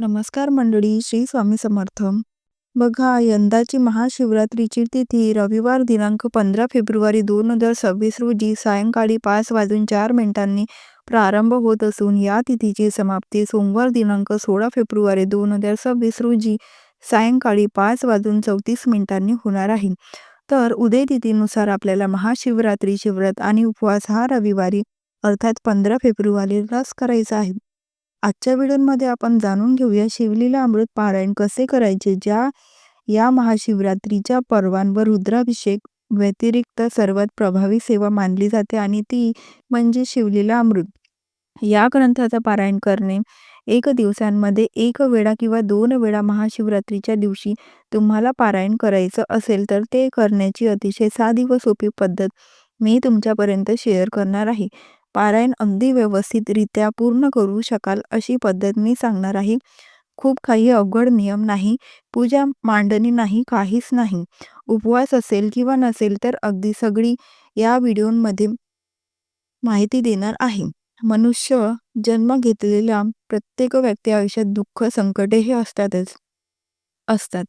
नमस्कार मंडळी श्री स्वामी समर्थ. बघा यंदाची महाशिवरात्रीची तिथी रविवार दिनांक पंधरा फेब्रुवारी दोन हजार सव्वीस रोजी सायंकाळी पाच वाजून चार मिनिटांनी प्रारंभ होत असून या तिथीची समाप्ती सोमवार दिनांक सोळा फेब्रुवारी दोन हजार सव्वीस रोजी सायंकाळी पाच वाजून चौतीस मिनिटांनी होणार आहे. तर उदय तिथीनुसार आपल्याला महाशिवरात्रीचे व्रत आणि उपवास हा रविवारी अर्थात पंधरा फेब्रुवारीलाच करायचा आहे. आजच्या व्हिडिओमध्ये आपण जाणून घेऊया शिवलीला अमृत पारायण कसे करायचे ज्या या महाशिवरात्रीच्या पर्वांवर रुद्राभिषेक व्यतिरिक्त सर्वात प्रभावी सेवा मानली जाते आणि ती म्हणजे शिवलीला अमृत. या ग्रंथाचं पारायण करणे. एक दिवसांमध्ये एक वेळा किंवा दोन वेळा महाशिवरात्रीच्या दिवशी तुम्हाला पारायण करायचं असेल तर ते करण्याची अतिशय साधी व सोपी पद्धत मी तुमच्यापर्यंत शेअर करणार आहे. पारायण अगदी व्यवस्थितरित्या पूर्ण करू शकाल अशी पद्धत मी सांगणार आहे. खूप काही अवघड नियम नाही पूजा मांडणी नाही काहीच नाही. उपवास असेल किंवा नसेल तर अगदी सगळी या व्हिडिओमध्ये माहिती देणार आहे. मनुष्य जन्म घेतलेल्या प्रत्येक व्यक्ती आयुष्यात दुःख संकटे हे असतातच. असतात.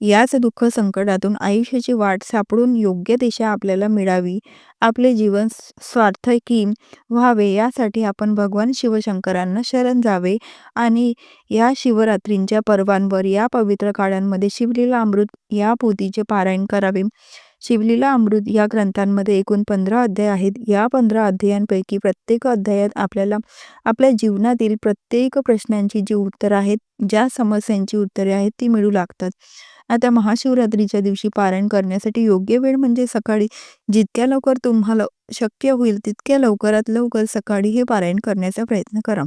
याच दुःख संकटातून आयुष्याची वाट सापडून योग्य दिशा आपल्याला मिळावी आपले जीवन स्वार्थकी व्हावे यासाठी आपण भगवान शिवशंकरांना शरण जावे आणि या शिवरात्रींच्या पर्वांवर या पवित्र काळांमध्ये शिवलीला अमृत या पोथीचे पारायण करावे. शिवलीला अमृत या ग्रंथांमध्ये एकूण पंधरा अध्याय आहेत. या पंधरा अध्यायांपैकी प्रत्येक अध्यायात आपल्याला आपल्या जीवनातील प्रत्येक प्रश्नांची जी उत्तरं आहेत ज्या समस्यांची उत्तरे आहेत ती मिळू लागतात. आता महाशिवरात्रीच्या दिवशी पारायण करण्यासाठी योग्य वेळ म्हणजे सकाळी जितक्या लवकर तुम्हाला शक्य होईल तितक्या लवकरात लवकर सकाळी हे पारायण करण्याचा प्रयत्न करा.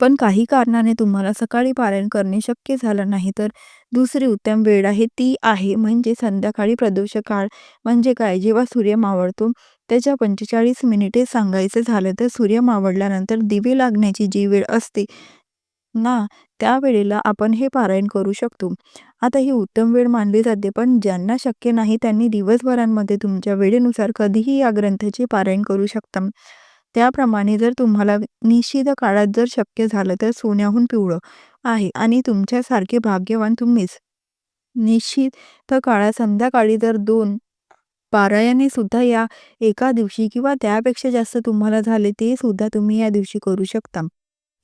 पण काही कारणाने तुम्हाला सकाळी पारायण करणे शक्य झालं नाही तर दुसरी उत्तम वेळ आहे ती आहे. म्हणजे संध्याकाळी प्रदोष काळ म्हणजे काय? जेव्हा सूर्य मावळतो त्याच्या पंचेचाळीस मिनिटे सांगायचं झालं तर सूर्य मावळल्यानंतर दिवे लागण्याची जी वेळ असते ना त्या वेळेला आपण हे पारायण करू शकतो. आता ही उत्तम वेळ मानली जाते पण ज्यांना शक्य नाही त्यांनी दिवसभरांमध्ये तुमच्या वेळेनुसार कधीही या ग्रंथाचे पारायण करू शकता. त्याप्रमाणे जर तुम्हाला निश्चित काळात जर शक्य झालं तर सोन्याहून पिवळं आहे आणि तुमच्यासारखे भाग्यवान तुम्हीच. निश्चित काळात संध्याकाळी जर दोन पारायणे सुद्धा या एका दिवशी किंवा त्यापेक्षा जास्त तुम्हाला झाले ते सुद्धा तुम्ही या दिवशी करू शकता.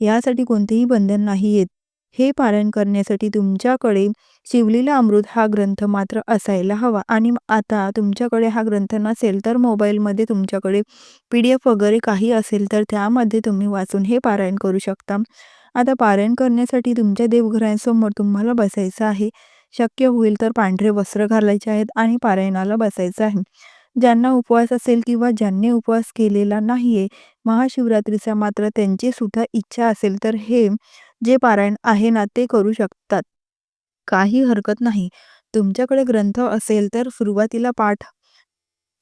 यासाठी कोणतेही बंधन नाही येत. हे पारायण करण्यासाठी तुमच्याकडे शिवलीला अमृत हा ग्रंथ मात्र असायला हवा. आणि आता तुमच्याकडे हा ग्रंथ नसेल तर मोबाईलमध्ये तुमच्याकडे पी डी एफ वगैरे काही असेल तर त्यामध्ये तुम्ही वाचून हे पारायण करू शकता. आता पारायण करण्यासाठी तुमच्या देवघरांसमोर तुम्हाला बसायचं आहे. शक्य होईल तर पांढरे वस्त्र घालायचे आहेत आणि पारायणाला बसायचं आहे. ज्यांना उपवास असेल किंवा ज्यांनी उपवास केलेला नाहीये महाशिवरात्रीचा मात्र त्यांची सुद्धा इच्छा असेल तर हे जे पारायण आहे ना ते करू शकतात. काही हरकत नाही. तुमच्याकडे ग्रंथ असेल तर सुरुवातीला पाठ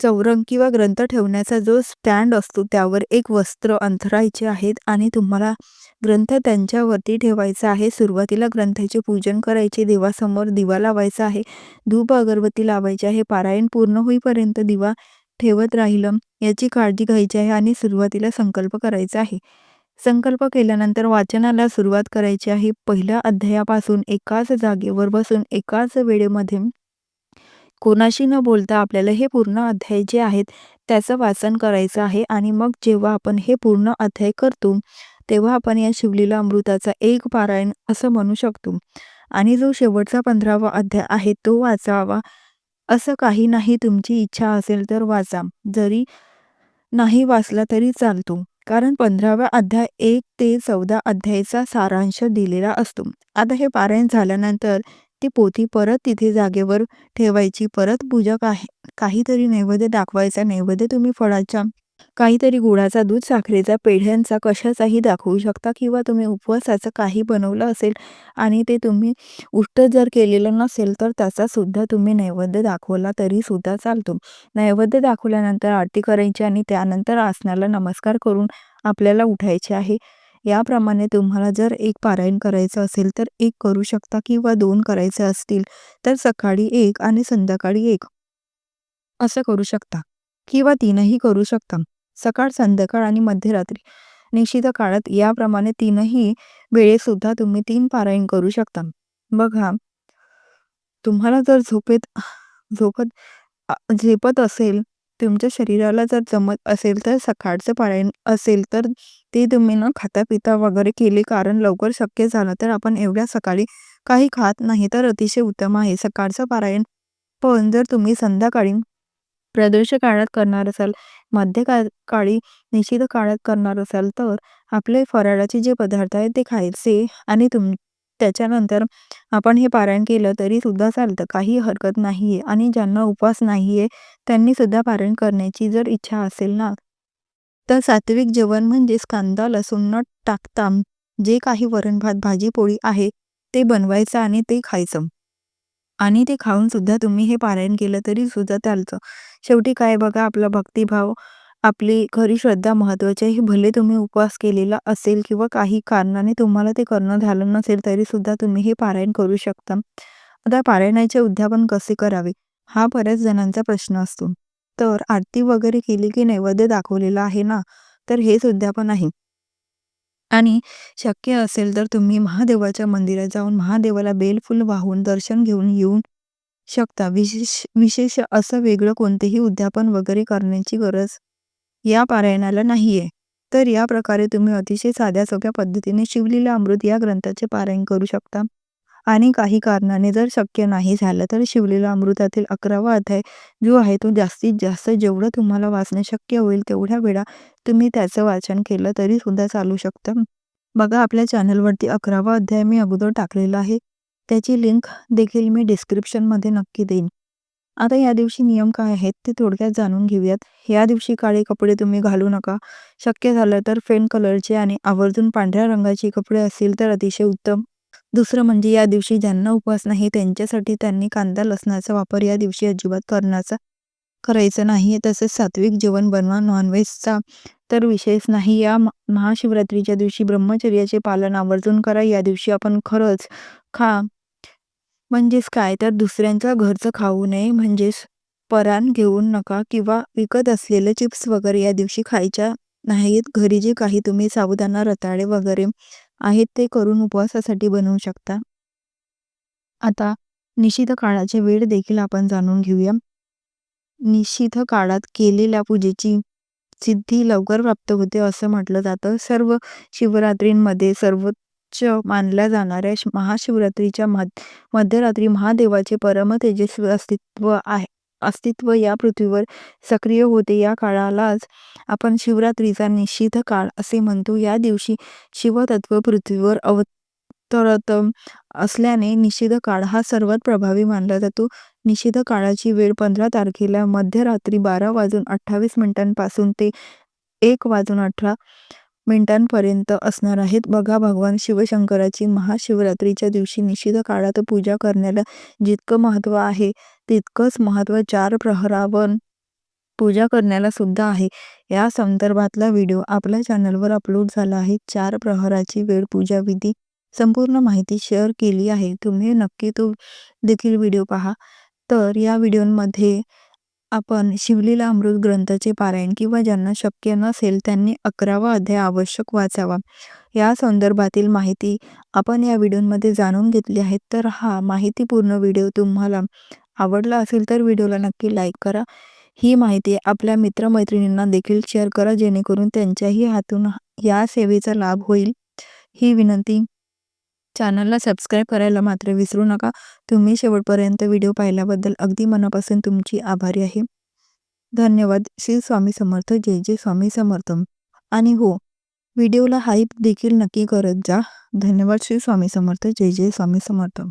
चौरंग किंवा ग्रंथ ठेवण्याचा जो स्टँड असतो त्यावर एक वस्त्र अंथरायचे आहेत आणि तुम्हाला ग्रंथ त्यांच्यावरती ठेवायचा आहे. सुरुवातीला ग्रंथाचे पूजन करायचे देवासमोर दिवा लावायचा आहे. धूप अगरबत्ती लावायची आहे. पारायण पूर्ण होईपर्यंत दिवा ठेवत राहिलं याची काळजी घ्यायची आहे आणि सुरुवातीला संकल्प करायचा आहे. संकल्प केल्यानंतर वाचनाला सुरुवात करायची आहे. पहिल्या अध्यायापासून एकाच जागेवर बसून एकाच वेळेमध्ये कोणाशी न बोलता आपल्याला हे पूर्ण अध्याय जे आहेत त्याचं वाचन करायचं आहे. आणि मग जेव्हा आपण हे पूर्ण अध्याय करतो तेव्हा आपण या शिवलीला अमृताचा एक पारायण असं म्हणू शकतो. आणि जो शेवटचा पंधरावा अध्याय आहे तो वाचावा. असं काही नाही तुमची इच्छा असेल तर वाचा. जरी नाही वाचला तरी चालतो. कारण पंधराव्या अध्याय एक ते चौदा अध्यायाचा सारांश दिलेला असतो. आता हे पारायण झाल्यानंतर ती पोथी परत तिथे जागेवर ठेवायची. परत पूजा काही काहीतरी नैवेद्य दाखवायचा. नैवेद्य तुम्ही फळाच्या काहीतरी गुळाचा दूध साखरेचा पेढ्यांचा कशाचाही दाखवू शकता किंवा तुम्ही उपवासाचं काही बनवलं असेल आणि ते तुम्ही उष्ट जर केलेलं नसेल तर त्याचा सुद्धा तुम्ही नैवेद्य दाखवला तरी सुद्धा चालतो. नैवेद्य दाखवल्यानंतर आरती करायची आणि त्यानंतर आसनाला नमस्कार करून आपल्याला उठायचे आहे. याप्रमाणे तुम्हाला जर एक पारायण करायचं असेल तर एक करू शकता किंवा दोन करायचे असतील तर सकाळी एक आणि संध्याकाळी एक. असं करू शकता किंवा तीनही करू शकता. सकाळ संध्याकाळ आणि मध्यरात्री. निश्चित काळात याप्रमाणे तीनही वेळेसुद्धा तुम्ही तीन पारायण करू शकता. बघा तुम्हाला जर झोपेत झोपत झेपत असेल तुमच्या शरीराला जर जमत असेल तर सकाळचं पारायण असेल तर ते तुम्ही ना खाता पिता वगैरे केले कारण लवकर शक्य झालं तर आपण एवढ्या सकाळी काही खात नाही तर अतिशय उत्तम आहे सकाळचं पारायण. पण जर तुम्ही संध्याकाळी प्रदोष काळात करणार असाल मध्य काळी निश्चित काळात करणार असाल तर आपले फराळाचे जे पदार्थ आहेत ते खायचे आणि तुम त्याच्यानंतर आपण हे पारायण केलं तरी सुद्धा चालतं. काही हरकत नाही आहे आणि ज्यांना उपवास नाही आहे त्यांनी सुद्धा पारायण करण्याची जर इच्छा असेल ना तर सात्विक जेवण म्हणजेच कांदा लसूण न टाकता जे काही वरण भात भाजी पोळी आहे ते बनवायचं आणि ते खायचं. आणि ते खाऊन सुद्धा तुम्ही हे पारायण केलं तरी सुद्धा चालतं. शेवटी काय बघा आपला भक्तिभाव आपली खरी श्रद्धा महत्त्वाची आहे. भले तुम्ही उपवास केलेला असेल किंवा काही कारणाने तुम्हाला ते करणं झालं नसेल तरी सुद्धा तुम्ही हे पारायण करू शकता. आता पारायणाचे उद्यापन कसे करावे? हा बऱ्याच जणांचा प्रश्न असतो. तर आरती वगैरे केली की नैवेद्य दाखवलेला आहे ना? तर हे सुद्धा पण आहे. आणि शक्य असेल तर तुम्ही महादेवाच्या मंदिरात जाऊन महादेवाला बेलफुल वाहून दर्शन घेऊन येऊन शकता. विशेष विशेष असं वेगळं कोणतेही उद्यापन वगैरे करण्याची गरज या पारायणाला नाहीये. तर या प्रकारे तुम्ही अतिशय साध्या सोप्या पद्धतीने शिवलीला अमृत या ग्रंथाचे पारायण करू शकता. आणि काही कारणाने जर शक्य नाही झालं तर शिवलेला अमृतातील अकरावा अध्याय जो आहे तो जास्तीत जास्त जेवढं तुम्हाला वाचणं शक्य होईल तेवढ्या वेळा तुम्ही त्याचं वाचन केलं तरी सुद्धा चालू शकतं. बघा आपल्या चॅनलवरती अकरावा अध्याय मी अगोदर टाकलेला आहे. त्याची लिंक देखील मी डिस्क्रिप्शनमध्ये नक्की देईन. आता या दिवशी नियम काय आहेत ते थोडक्यात जाणून घेऊयात. या दिवशी काळे कपडे तुम्ही घालू नका. शक्य झालं तर फेन कलरचे आणि आवर्जून पांढऱ्या रंगाचे कपडे असतील तर अतिशय उत्तम. दुसरं म्हणजे या दिवशी ज्यांना उपवास नाही त्यांच्यासाठी त्यांनी कांदा लसणाचा वापर या दिवशी अजिबात करण्याचा करायचं नाही. तसेच सात्विक जेवण बनवा. नॉनव्हेजचा तर विशेष नाही. या महाशिवरात्रीच्या दिवशी ब्रह्मचर्याचे पालन आवर्जून करा. या दिवशी आपण खरंच खा. म्हणजेच काय? तर दुसऱ्यांच्या घरचं खाऊ नये. म्हणजेच परान घेऊ नका किंवा विकत असलेले चिप्स वगैरे या दिवशी खायच्या नाहीत. घरी जे काही तुम्ही साबुदाणा रताळे वगैरे आहेत ते करून उपवासासाठी बनवू शकता. आता निशित काळाचे वेळ देखील आपण जाणून घेऊया. निशित काळात केलेल्या पूजेची सिद्धी लवकर प्राप्त होते असं म्हटलं जातं. सर्व शिवरात्रींमध्ये सर्वोच्च मानल्या जाणाऱ्या महाशिवरात्रीच्या मध्यरात्री महादेवाचे परम तेजस्वी अस्तित्व आहे. अस्तित्व या पृथ्वीवर सक्रिय होते. या काळालाच आपण शिवरात्रीचा निषिद्ध काळ असे म्हणतो. या दिवशी शिवतत्व पृथ्वीवर अवतरत असल्याने निषिद्ध काळ हा सर्वात प्रभावी मानला जातो. निषिद्ध काळाची वेळ पंधरा तारखेला मध्यरात्री बारा वाजून अठ्ठावीस मिनिटांपासून ते एक वाजून अठरा मिनिटांपर्यंत असणार आहेत. बघा भगवान शिवशंकराची महाशिवरात्रीच्या दिवशी निषिद्ध काळात पूजा करण्याला जितकं महत्त्व आहे तितकंच महत्त्व चार प्रहरावर पूजा करण्याला सुद्धा आहे. या संदर्भातला व्हिडिओ आपल्या चॅनलवर अपलोड झाला आहे. चार प्रहराची वेळ पूजा विधी संपूर्ण माहिती शेअर केली आहे. तुम्ही नक्की तो देखील व्हिडिओ पहा. तर या व्हिडिओमध्ये आपण शिवलीला अमृत ग्रंथाचे पारायण किंवा ज्यांना शक्य नसेल त्यांनी अकरावा अध्याय आवश्यक वाचावा. या संदर्भातील माहिती आपण या व्हिडिओमध्ये जाणून घेतली आहे. तर हा माहितीपूर्ण व्हिडिओ तुम्हाला आवडला असेल तर व्हिडिओला नक्की लाईक करा. ही माहिती आपल्या मित्रमैत्रिणींना देखील शेअर करा जेणेकरून त्यांच्याही हातून या सेवेचा लाभ होईल. ही विनंती चॅनलला सबस्क्राईब करायला मात्र विसरू नका. तुम्ही शेवटपर्यंत व्हिडिओ पाहिल्याबद्दल अगदी मनापासून तुमची आभारी आहे. धन्यवाद. श्री स्वामी समर्थ. जय जय स्वामी समर्थ आणि हो व्हिडिओला हाईप देखील नक्की करत जा. धन्यवाद. श्री स्वामी समर्थ. जय जय स्वामी समर्थ